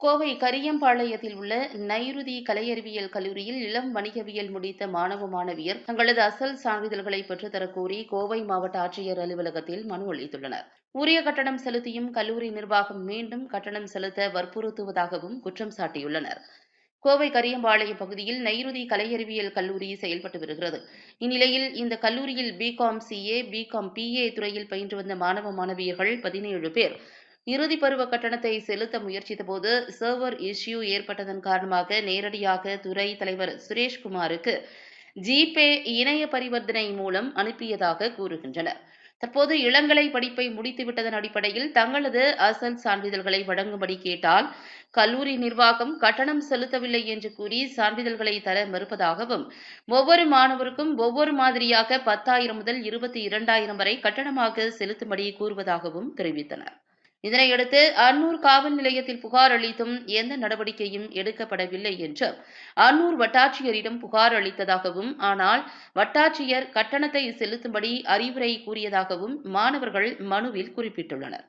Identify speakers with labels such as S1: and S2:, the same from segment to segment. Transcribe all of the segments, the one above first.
S1: கோவை கரியம்பாளையத்தில் உள்ள நைருதி கலையறிவியல் கல்லூரியில் இளம் வணிகவியல் முடித்த மாணவ மாணவியர் தங்களது அசல் சான்றிதழ்களை பெற்றுத்தரக் கோரி கோவை மாவட்ட ஆட்சியர் அலுவலகத்தில் மனு அளித்துள்ளனர். உரிய கட்டணம் செலுத்தியும் கல்லூரி நிர்வாகம் மீண்டும் கட்டணம் செலுத்த வற்புறுத்துவதாகவும் குற்றம் சாட்டியுள்ளனர். கோவை கரியம்பாளையம் பகுதியில் நைருதி கலையறிவியல் கல்லூரி செயல்பட்டு வருகிறது. இந்நிலையில் இந்த கல்லூரியில் பிகாம் சிஏ பிகாம் பிஏ துறையில் பயின்று வந்த மாணவ மாணவியர்கள் பதினேழு பேர் இறுதி பருவ கட்டணத்தை செலுத்த முயற்சித்தபோது சர்வர் இஷ்யூ ஏற்பட்டதன் காரணமாக நேரடியாக துறை தலைவர் சுரேஷ்குமாருக்கு ஜிபே இணைய பரிவர்த்தனை மூலம் அனுப்பியதாக கூறுகின்றனர். தற்போது இளங்கலை படிப்பை முடித்துவிட்டதன் அடிப்படையில் தங்களது அசல் சான்றிதழ்களை வழங்கும்படி கேட்டால் கல்லூரி நிர்வாகம் கட்டணம் செலுத்தவில்லை என்று கூறி சான்றிதழ்களை தர மறுப்பதாகவும் ஒவ்வொரு மாணவருக்கும் ஒவ்வொரு மாதிரியாக பத்தாயிரம் முதல் இருபத்தி இரண்டாயிரம் வரை கட்டணமாக செலுத்தும்படி கூறுவதாகவும் தெரிவித்தனர். இதனையடுத்து அன்னூர் காவல் நிலையத்தில் புகார் அளித்தும் எந்த நடவடிக்கையும் எடுக்கப்படவில்லை என்று அன்னூர் வட்டாட்சியரிடம் புகார் அளித்ததாகவும் ஆனால் வட்டாட்சியர் கட்டணத்தை செலுத்தும்படி அறிவுரை கூறியதாகவும் மாணவர்கள் மனுவில் குறிப்பிட்டுள்ளனர்.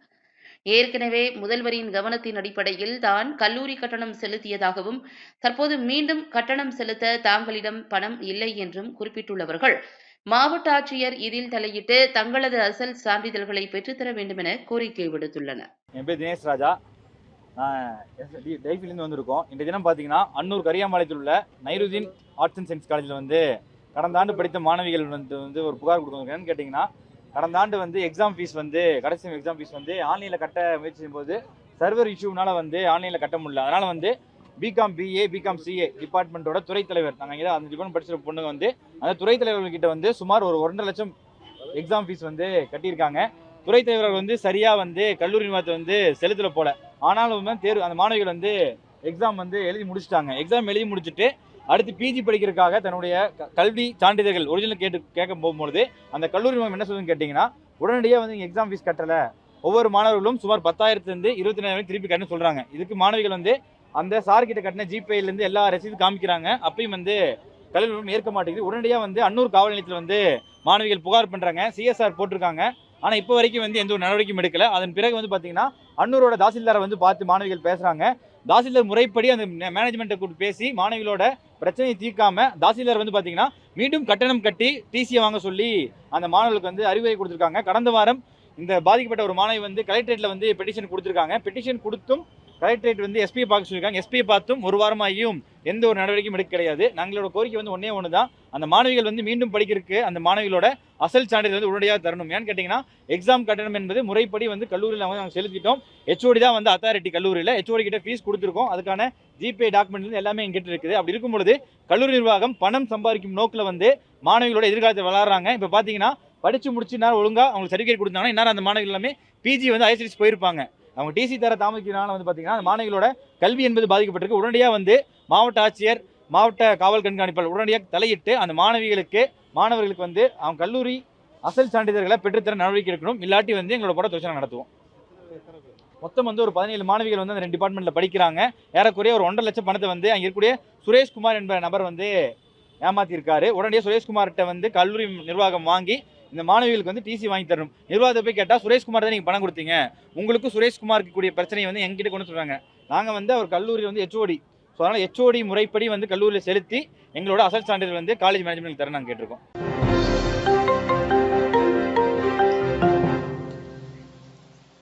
S1: ஏற்கனவே முதல்வரின் கவனத்தின் அடிப்படையில் தான் கல்லூரி கட்டணம் செலுத்தியதாகவும் தற்போது மீண்டும் கட்டணம் செலுத்த தாங்களிடம் பணம் இல்லை என்றும் குறிப்பிட்டுள்ளவர்கள் மாவட்ட ஆட்சியர் இதில் தலையிட்டு தங்களது அசல் சான்றிதழ்களை பெற்றுத்தர வேண்டுமென கோரிக்கை விடுத்துள்ளனர்.
S2: என் பேர் தினேஷ் ராஜா. டைஃபிலிருந்து டைஃபிலேருந்து வந்திருக்கோம். இந்த தினம் பார்த்தீங்கன்னா அன்னூர் கரியாம்பாளையத்தில் உள்ள நைருதீன் ஆர்ட்ஸ் அண்ட் சயின்ஸ் காலேஜில் வந்து கடந்த ஆண்டு படித்த மாணவிகள் வந்து வந்து ஒரு புகார் கொடுக்கணும் கேட்டிங்கன்னா கடந்த ஆண்டு வந்து எக்ஸாம் ஃபீஸ் வந்து கடைசி எக்ஸாம் ஃபீஸ் வந்து ஆன்லைனில் கட்ட முயற்சி செய்யும்போது சர்வர் இஷ்யூனால வந்து ஆன்லைனில் கட்ட முடியல. அதனால் வந்து B Com B A B Com C A டிபார்ட்மெண்ட்டோட துறை தலைவர். நாங்கள் இங்கே அந்த டிபார்ட்மெண்ட் படிச்சிருக்க பொண்ணுங்க வந்து அந்த துறை தலைவர்கள்கிட்ட வந்து சுமார் ஒரு ஒன்றரை லட்சம் எக்ஸாம் ஃபீஸ் வந்து கட்டியிருக்காங்க. துறை தலைவர்கள் வந்து சரியாக வந்து கல்லூரி நிர்வாகத்தை வந்து செலுத்தல போல. ஆனாலும் வந்து தேர்வு அந்த மாணவிகள் வந்து எக்ஸாம் வந்து எழுதி முடிச்சிட்டாங்க. எக்ஸாம் எழுதி முடிச்சுட்டு அடுத்து பிஜி படிக்கிறதுக்காக தன்னுடைய க- கல்வி சான்றிதழ்கள் ஒரிஜினல் கேட்டு கேட்க போகும்பொழுது அந்த கல்லூரி நிர்வாகம் என்ன சொல்லுதுன்னு கேட்டிங்கன்னா உடனடியாக வந்து எக்ஸாம் ஃபீஸ் கட்டலை. ஒவ்வொரு மாணவர்களும் சுமார் பத்தாயிரத்துலேருந்து இருபத்தி வரைக்கும் திருப்பி கட்டணும் சொல்கிறாங்க இதுக்கு மாணவிகள் வந்து அந்த சார் கிட்ட கட்டின ஜிபேலேருந்து எல்லா ரசீது காமிக்கிறாங்க. அப்பயும் வந்து கல்வி ஏற்க மாட்டேங்குது. உடனடியாக வந்து அன்னூர் காவல் நிலையத்தில் வந்து மாணவிகள் புகார் பண்ணுறாங்க சிஎஸ்ஆர் போட்டிருக்காங்க. ஆனால் இப்போ வரைக்கும் வந்து எந்த ஒரு நடவடிக்கையும் எடுக்கல. அதன் பிறகு வந்து பார்த்தீங்கன்னா அன்னூரோட தாசில்தாரை வந்து பார்த்து மாணவிகள் பேசுகிறாங்க தாசில்தார் முறைப்படி அந்த மேனேஜ்மெண்ட்டை கூப்பிட்டு பேசி மாணவிகளோட பிரச்சனையை தீர்க்காம தாசில்தார் வந்து பார்த்தீங்கன்னா மீண்டும் கட்டணம் கட்டி டிசியை வாங்க சொல்லி அந்த மாணவர்களுக்கு வந்து அறிவுரை கொடுத்துருக்காங்க. கடந்த வாரம் இந்த பாதிக்கப்பட்ட ஒரு மாணவி வந்து கலெக்டரேட்டில் வந்து பெட்டிஷன் கொடுத்துருக்காங்க. பெட்டிஷன் கொடுத்தும் கலெக்டரேட் வந்து எஸ்பியை பார்க்க சொல்லியிருக்காங்க. எஸ்பியை பார்த்தும் ஒரு வாரமாகியும் எந்த ஒரு நடவடிக்கையும் எடுக்க கிடையாது. நாங்களோட கோரிக்கை வந்து ஒன்றே ஒன்று தான். அந்த மாணவிகள் வந்து மீண்டும் படிக்கிறதுக்கு அந்த மாணவிகளோட அசல் சான்றிதழ் வந்து உடனடியாக தரணும். ஏன்னு கேட்டிங்கன்னா எக்ஸாம் கட்டணம் என்பது முறைப்படி வந்து கல்லூரியில் வந்து நாங்கள் செலுத்திட்டோம். ஹெச்ஓடி தான் வந்து அத்தாரிட்டி கல்லூரியில். ஹெச்ஓடி கிட்ட ஃபீஸ் கொடுத்துருக்கோம். அதுக்கான ஜிபே டாக்குமெண்ட் வந்து எல்லாமே எங்கிட்ட இருக்குது. அப்படி இருக்கும்பொழுது கல்லூரி நிர்வாகம் பணம் சம்பாதிக்கும் நோக்கில் வந்து மாணவிகளோட எதிர்காலத்தை விளாட்றாங்க இப்போ பார்த்தீங்கன்னா படித்து முடிச்சு நேரம் ஒழுங்காக அவங்களுக்கு சர்டிஃபிகேட் கொடுத்தாங்கன்னா இன்னும் அந்த மாணவிகள் எல்லாமே பிஜி வந்து ஐசிடிஸ் போயிருப்பாங்க. அவங்க டிசி தர தாமதிக்கிறனால வந்து பார்த்தீங்கன்னா அந்த மாணவிகளோட கல்வி என்பது பாதிக்கப்பட்டிருக்கு. உடனடியாக வந்து மாவட்ட ஆட்சியர் மாவட்ட காவல் கண்காணிப்பாளர் உடனடியாக தலையிட்டு அந்த மாணவிகளுக்கு மாணவர்களுக்கு வந்து அவங்க கல்லூரி அசல் சான்றிதழ்களை பெற்றுத்தர நடவடிக்கை எடுக்கணும். இல்லாட்டி வந்து எங்களோட போட தொழிற்சாலை நடத்துவோம். மொத்தம் வந்து ஒரு பதினேழு மாணவிகள் வந்து அந்த ரெண்டு டிபார்ட்மெண்ட்டில் படிக்கிறாங்க. ஏறக்குறைய ஒரு ஒன்றரை லட்சம் பணத்தை வந்து அங்கே இருக்கக்கூடிய சுரேஷ்குமார் என்ற நபர் வந்து ஏமாத்தியிருக்காரு உடனடியாக சுரேஷ்குமார்கிட்ட வந்து கல்லூரி நிர்வாகம் வாங்கி இந்த மாணவிகளுக்கு வந்து டிசி வாங்கி தரணும். நிர்வாகத்தை போய் கேட்டால் சுரேஷ்குமார் தான் நீங்கள் பணம் கொடுத்தீங்க. உங்களுக்கு சுரேஷ்குமாருக்கு கூடிய பிரச்சனையை வந்து எங்ககிட்ட கொண்டு சொல்கிறாங்க நாங்கள் வந்து அவர் கல்லூரி வந்து ஹெச்ஓடி ஸோ அதனால் ஹெச்ஓடி முறைப்படி வந்து கல்லூரியில் செலுத்தி எங்களோட அசல் சான்றிதழ் வந்து காலேஜ் மேனேஜ்மெண்ட் தர நாங்கள் கேட்டிருக்கோம்.